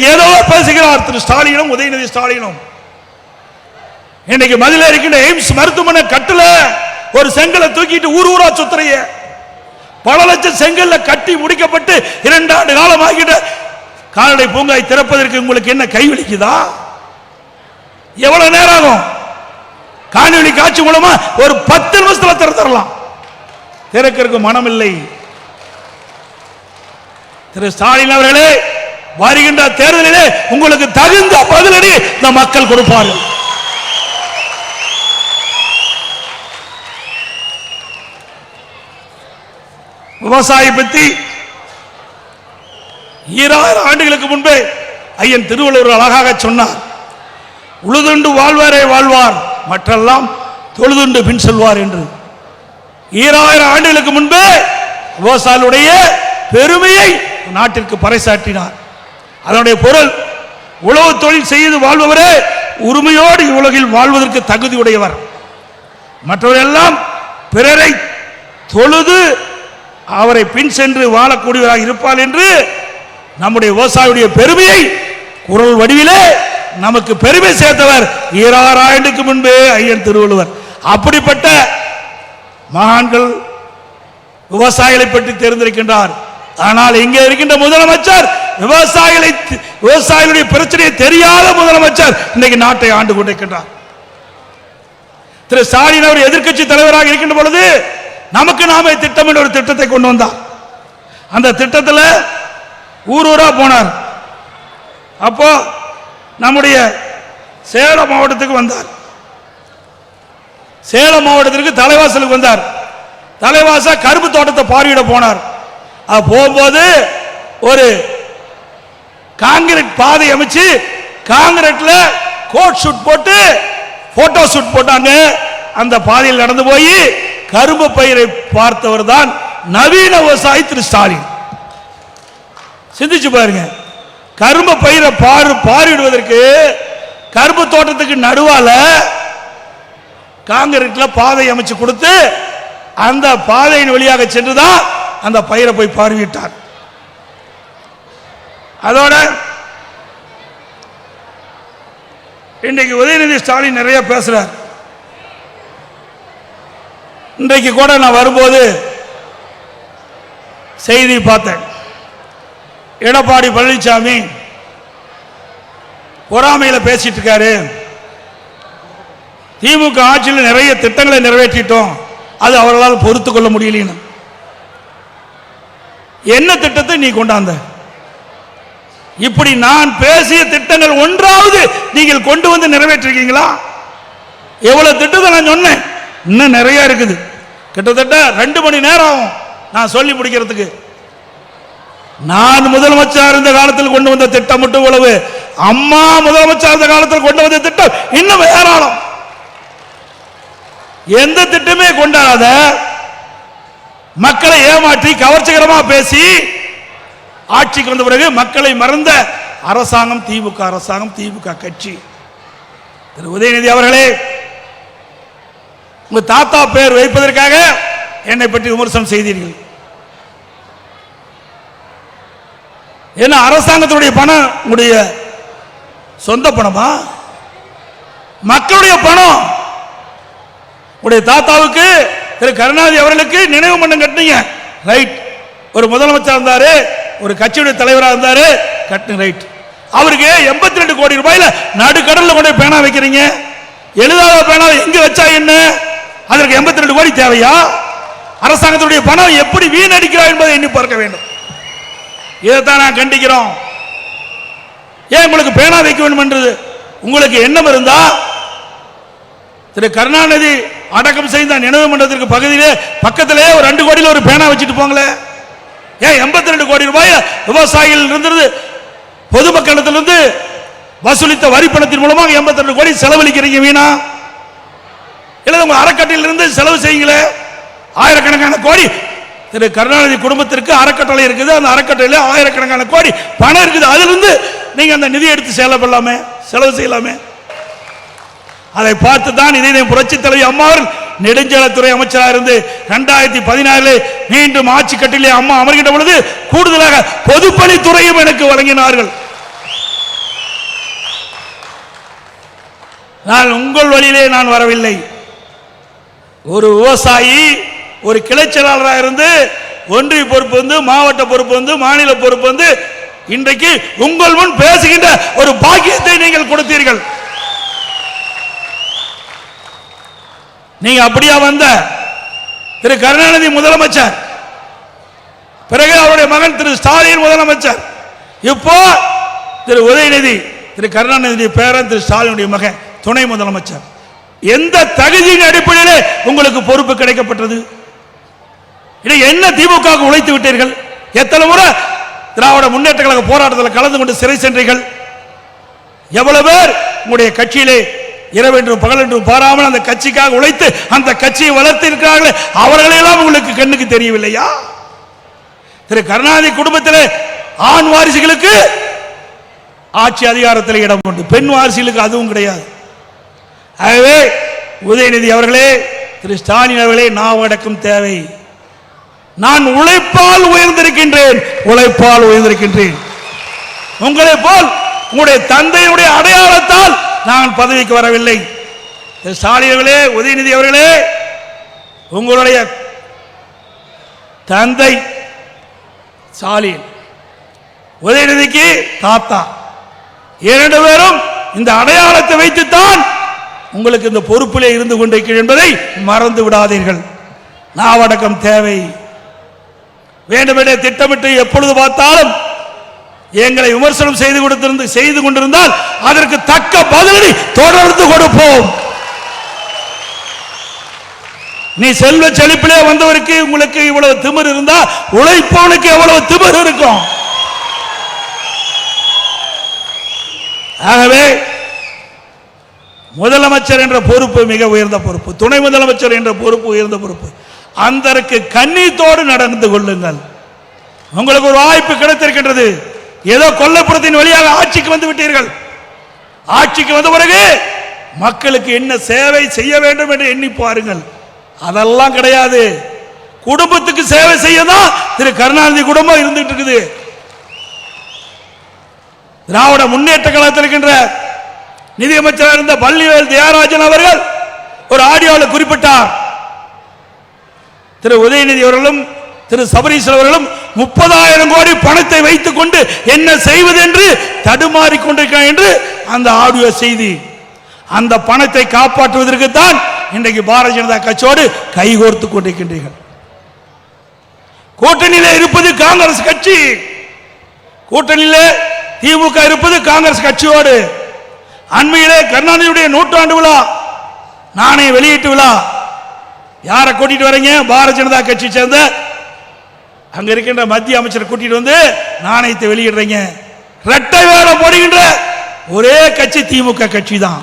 இன்னைக்கு ஏதோ பேசுகிறார் திரு ஸ்டாலினும் உதயநிதி ஸ்டாலினும். இன்னைக்கு மதுரை இருக்கின்ற எய்ம்ஸ் மருத்துவமனை கட்டல ஒரு செங்கலை தூக்கிட்டு ஊர் ஊரா சுத்துறைய பல லட்சம் செங்கல்ல கட்டி முடிக்கப்பட்டு இரண்டு ஆண்டு காலம் ஆகிட்ட கால்நடை பூங்காய் திறப்பதற்கு உங்களுக்கு என்ன கைவிழிக்குதா எவ்வளவு நேரம் ஆகும்? காணொலி காட்சி மூலமா ஒரு பத்து நிமிஷத்துல திறந்துடலாம் திறக்கிறதுக்கு மனம் இல்லை திரு ஸ்டாலின் அவர்களே வருகின்ற தேர்தலிலே உங்களுக்கு தகுந்த பதிலடி இந்த மக்கள் கொடுப்பார்கள். விவசாயி பத்தி ஈராயிரம் ஆண்டுகளுக்கு முன்பே ஐயன் திருவள்ளுவர் அழகாக சொன்னார். உழுதுண்டு வாழ்வாரே வாழ்வார் மற்றெல்லாம் தொழுதுண்டு பின் செல்வார் என்று. ஈராயிரம் ஆண்டுகளுக்கு முன்பே விவசாயிகளுடைய பெருமையை நாட்டிற்கு பறைசாற்றினார். அதனுடைய பொருள் உழவு தொழில் செய்து வாழ்பவரே உரிமையோடு உலகில் வாழ்வதற்கு தகுதியுடையவர். மற்றவரெல்லாம் பிறரை தொழுது அவரை பின் சென்று வாழக்கூடியவராக இருப்பார் என்று நம்முடைய விவசாயியுடைய பெருமையை குரல் வடிவிலே நமக்கு பெருமை சேர்த்தவர் ஈராறு முன்பே ஐயன் திருவள்ளுவர். அப்படிப்பட்ட மகான்கள் விவசாயிகளை பற்றி தெரிந்திருக்கின்றார். ஆனால் இங்கே இருக்கின்ற முதலமைச்சர் விவசாயிகளை விவசாயிகளுடைய பிரச்சனையை தெரியாத முதலமைச்சர் இன்னைக்கு நாட்டை ஆண்டு கொண்டிருக்கின்றார். திரு ஸ்டாலின் அவர் எதிர்க்கட்சி தலைவராக இருக்கின்ற பொழுது நமக்கு நாமே திட்டம் என்ற ஒரு திட்டத்தை கொண்டு வந்தார். அந்த திட்டத்தில் ஊர் ஊரா போனார். அப்போ நம்முடைய சேலம் மாவட்டத்துக்கு வந்தார். சேலம் மாவட்டத்திற்கு தலைவாசலுக்கு வந்தார். தலைவாச கரும்பு தோட்டத்தை பார்வையிட போனார். அது போகும்போது ஒரு காங்கிரீட் பாதை அமைச்சு காங்கிரீட்ல கோட் ஷூட் போட்டு போட்டோ ஷூட் போட்டாங்க. அந்த பாதையில் நடந்து போய் கரும்பு பயிரை பார்த்தவர் தான் நவீன விவசாயி திரு ஸ்டாலின். சிந்திச்சு பாருங்க. கரும்பு பயிரை பாரு பார்வையிடுவதற்கு கரும்பு தோட்டத்துக்கு நடுவால காங்கிரீட்ல பாதை அமைச்சு கொடுத்து அந்த பாதையின் வழியாக சென்றுதான் அந்த பயிரை போய் பார்வையிட்டார். அதோட இன்றைக்கு உதயநிதி ஸ்டாலின் நிறைய பேசுறார். இன்றைக்கு கூட நான் வரும்போது செய்தி பார்த்தேன். எடப்பாடி பழனிசாமி பொறாமையில் பேசிட்டு இருக்காரு. திமுக ஆட்சியில் நிறைய திட்டங்களை நிறைவேற்றிட்டோம். அது அவர்களால் பொறுத்து கொள்ள முடியலன்னு. என்ன திட்டத்தை நீ கொண்டாந்த? இப்படி நான் பேசிய திட்டங்கள் ஒன்றாவது நீங்கள் கொண்டு வந்து நிறைவேற்றிருக்கீங்களா? எவ்வளவு திட்டத்தை நான் சொன்னேன். இன்னும் நிறைய இருக்குது. கிட்டத்தட்ட ரெண்டு மணி நேரம் ஆகும் நான் சொல்லி முடிக்கிறதுக்கு. நான் முதலமைச்சர் இருந்த காலத்தில் கொண்டு வந்த திட்டம் மட்டும் இவ்வளவு. அம்மா முதலமைச்சர் இருந்த காலத்தில் கொண்டு வந்த திட்டம் இன்னும் ஏராளம். எந்த திட்டமே கொண்டாடாத மக்களை ஏமாற்றி கவர்ச்சிகரமா பேசி ஆட்சிக்கு வந்த பிறகு மக்களை மறந்த அரசாங்கம் திமுக அரசாங்கம் திமுக கட்சி. திரு உதயநிதி அவர்களே உங்க தாத்தா பெயர் வைப்பதற்காக என்னை பற்றி விமர்சனம் செய்தீர்கள். என்ன அரசாங்கத்துடைய பணம் உங்களுடைய சொந்த பணமா? மக்களுடைய பணம். உடைய தாத்தாவுக்கு திரு கருணாநிதி அவர்களுக்கு நினைவு மன்றம் கட்டினீங்க. ரைட் ஒரு முதலமைச்சர் இருந்தாரு. ஒரு கட்சியுடைய தலைவராக இருந்தாரு கட்டு ரைட். அவருக்கு எண்பத்தி ரெண்டு கோடி ரூபாயில நடுக்கடலில் கொண்டு பேனா வைக்கிறீங்க? எழுதாத பேனா எங்க வச்சா என்ன? அதற்கு எண்பத்தி ரெண்டு கோடி தேவையா? அரசாங்கத்துடைய பணம் எப்படி வீணடிக்கிறார் என்பதை எண்ணி பார்க்க வேண்டும். இதைத்தான் நான் கண்டிக்கிறோம். ஏன் உங்களுக்கு பேனா வைக்க வேண்டும் என்றது உங்களுக்கு எண்ணம் இருந்தா? திரு கருணாநிதி அடக்கம் செய்த நினைவு மன்றத்திற்கு பகுதியிலே பக்கத்திலே ஒரு ரெண்டு கோடியில் ஒரு பேனா வச்சுட்டு போங்களேன். ஏன் எண்பத்தி ரெண்டு கோடி ரூபாய் விவசாயிகள் இருந்தது பொதுமக்களிடத்திலிருந்து வசூலித்த வரி பணத்தின் மூலமாக எண்பத்தி ரெண்டு கோடி செலவழிக்கிறீங்க வீணா? இல்லை உங்க அறக்கட்டையிலிருந்து செலவு செய்யுங்களே. ஆயிரக்கணக்கான கோடி. திரு கருணாநிதி குடும்பத்திற்கு அறக்கட்டளை இருக்குது. அந்த அறக்கட்டளையில் ஆயிரக்கணக்கான கோடி பணம் இருக்குது. அதிலிருந்து நீங்க அந்த நிதி எடுத்து செலவு செலவு செய்யலாமே. அதை பார்த்து தான் இதே புரட்சி தலைவி அம்மா நெடுஞ்சாலத்துறை அமைச்சராக இருந்து ரெண்டாயிரத்தி பதினாலு மீண்டும் ஆட்சி கட்டிலே அம்மா அமர்கின்ற பொழுது கூடுதலாக பொதுப்பணித்துறையும் எனக்கு வழங்கினார்கள். நான் உங்கள் வழியிலே நான் வரவில்லை. ஒரு விவசாயி ஒரு கிளைச்சலாளராக இருந்து ஒன்றிய பொறுப்பு வந்து மாவட்ட பொறுப்பு வந்து மாநில பொறுப்பு வந்து இன்றைக்கு உங்கள் முன் பேசுகின்ற ஒரு பாக்கியத்தை நீங்கள் கொடுத்தீர்கள். நீங்க அப்படியா வந்த? திரு கருணாநிதி முதலமைச்சர். பிறகு அவருடைய மகன் திரு ஸ்டாலின் முதலமைச்சர். இப்போ திரு உதயநிதி திரு கருணாநிதி பேரன் திரு ஸ்டாலினுடைய மகன் துணை முதலமைச்சர். எந்த தகுதியின் அடிப்படையிலே உங்களுக்கு பொறுப்பு கிடைக்கப்பட்டது? இதை என்ன திமுக உழைத்து விட்டீர்கள்? எத்தனை முறை திராவிட முன்னேற்ற கழக போராட்டத்தில் கலந்து கொண்டு சிறை சென்றீர்கள்? எவ்வளவு பேர் உங்களுடைய கட்சியிலே இரவென்றும் பகலென்றும் பாராமல் அந்த கட்சிக்காக உழைத்து அந்த கட்சியை வளர்த்து இருக்கிறார்களே அவர்களெல்லாம் உங்களுக்கு கண்ணுக்கு தெரியவில்லையா? திரு கருணாநிதி குடும்பத்தில் ஆண் வாரிசுகளுக்கு ஆட்சி அதிகாரத்தில் இடம் உண்டு. பெண் வாரிசுகளுக்கு அதுவும் கிடையாது. ஆகவே உதயநிதி அவர்களே திரு ஸ்டாலின் அவர்களே நாவடக்கம் தேவை. நான் உழைப்பால் உயர்ந்திருக்கின்றேன் உழைப்பால் உயர்ந்திருக்கின்றேன். உங்களை போல் உங்களுடைய தந்தையுடைய அடையாளத்தால் நான் பதவிக்கு வரவில்லை. திரு ஸ்டாலின் அவர்களே உதயநிதி அவர்களே உங்களுடைய தந்தை ஸ்டாலின் உதயநிதிக்கு தாத்தா. இரண்டு பேரும் இந்த அடையாளத்தை வைத்துத்தான் உங்களுக்கு இந்த பொறுப்பிலே இருந்து கொண்டிருக்கிறேன் என்பதை மறந்து விடாதீர்கள். நாவடக்கம் தேவை. வேண்டுமென்றே திட்டமிட்டு எப்பொழுது பார்த்தாலும் எங்களை விமர்சனம் செய்து கொடுத்திருந்து செய்து கொண்டிருந்தால் அதற்கு தக்க பதிலடி தொடர்ந்து கொடுப்போம். நீ செல்வ செழிப்பிலே வந்தவருக்கு உங்களுக்கு இவ்வளவு திமிர் இருந்தா உழைப்பவனுக்கு எவ்வளவு திமிர் இருக்கும். ஆகவே முதலமைச்சர் என்ற பொறுப்பு மிக உயர்ந்த பொறுப்பு. துணை முதலமைச்சர் என்ற பொறுப்பு உயர்ந்த பொறுப்பு. அந்தருக்கு கண்ணீத்தோடு நடந்து கொள்ளுங்கள். உங்களுக்கு ஒரு வாய்ப்பு கிடைத்திருக்கின்றது. ஏதோ கொல்லப்புறத்தின் வழியாக ஆட்சிக்கு வந்து விட்டீர்கள். ஆட்சிக்கு வந்த பிறகு மக்களுக்கு என்ன சேவை செய்ய வேண்டும் என்று எண்ணி பாருங்கள். அதெல்லாம் கிடையாது. குடும்பத்துக்கு சேவை செய்ய தான் திரு கருணாநிதி குடும்பம் இருந்துட்டு இருக்குது. திராவிட முன்னேற்ற கழகத்தில் இருக்கின்ற நிதியமைச்சராக இருந்த பள்ளிவேல் தியாகராஜன் அவர்கள் ஒரு ஆடியோவில் குறிப்பிட்டார். திரு உதயநிதி அவர்களும் திரு சபரீஸ்வரர் அவர்களும் முப்பதாயிரம் கோடி பணத்தை வைத்துக் கொண்டு என்ன செய்வது என்று தடுமாறிக் என்று அந்த ஆடியோ செய்தி. அந்த பணத்தை காப்பாற்றுவதற்கு தான் இன்றைக்கு பாரதிய ஜனதா கட்சியோடு கைகோர்த்து கொண்டிருக்கின்றீர்கள். கூட்டணியில் இருப்பது காங்கிரஸ் கட்சி. கூட்டணியில் திமுக இருப்பது காங்கிரஸ் கட்சியோடு. அண்மையிலே கருணாநிதியுடைய நூற்றாண்டு விழா நாணய வெளியீட்டு விழா. யாரை கூட்டிட்டு வரீங்க? பாரதிய ஜனதா கட்சி சேர்ந்த அங்க இருக்கின்ற மத்திய அமைச்சரை கூட்டிட்டு வந்து நாணயத்தை வெளியிடுறீங்க. ரெட்டை வேலை போடுகின்ற ஒரே கட்சி திமுக கட்சி தான்